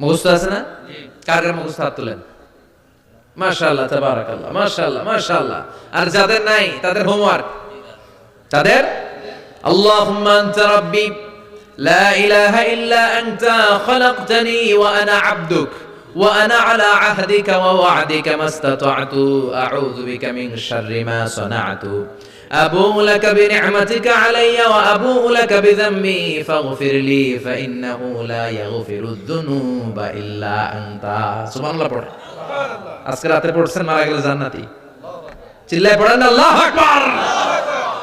মুখস্থ আছে না? কার মুখস্থ হাত তুলেন? মাশাআল্লাহ, তাবারাকাল্লাহ আর যাদের নাই, তাদের হোমওয়ার্ক তাদের? ওয়া ওয়া আনা আলা আহদিকা ওয়া ওয়া'দিকা মাস্তাতা'তু আউযু বিকা মিন শাররি মা সানা'তু أبوء لك بنعمتك علي وأبوء لك بذنبي فاغفر لي فإنه لا يغفر الذنوب إلا أنت سبحان الله পড় আজকে রাতে পড়ছেন মারা গেলে জান্নাতি চিল্লায় পড়েন আল্লাহু আকবার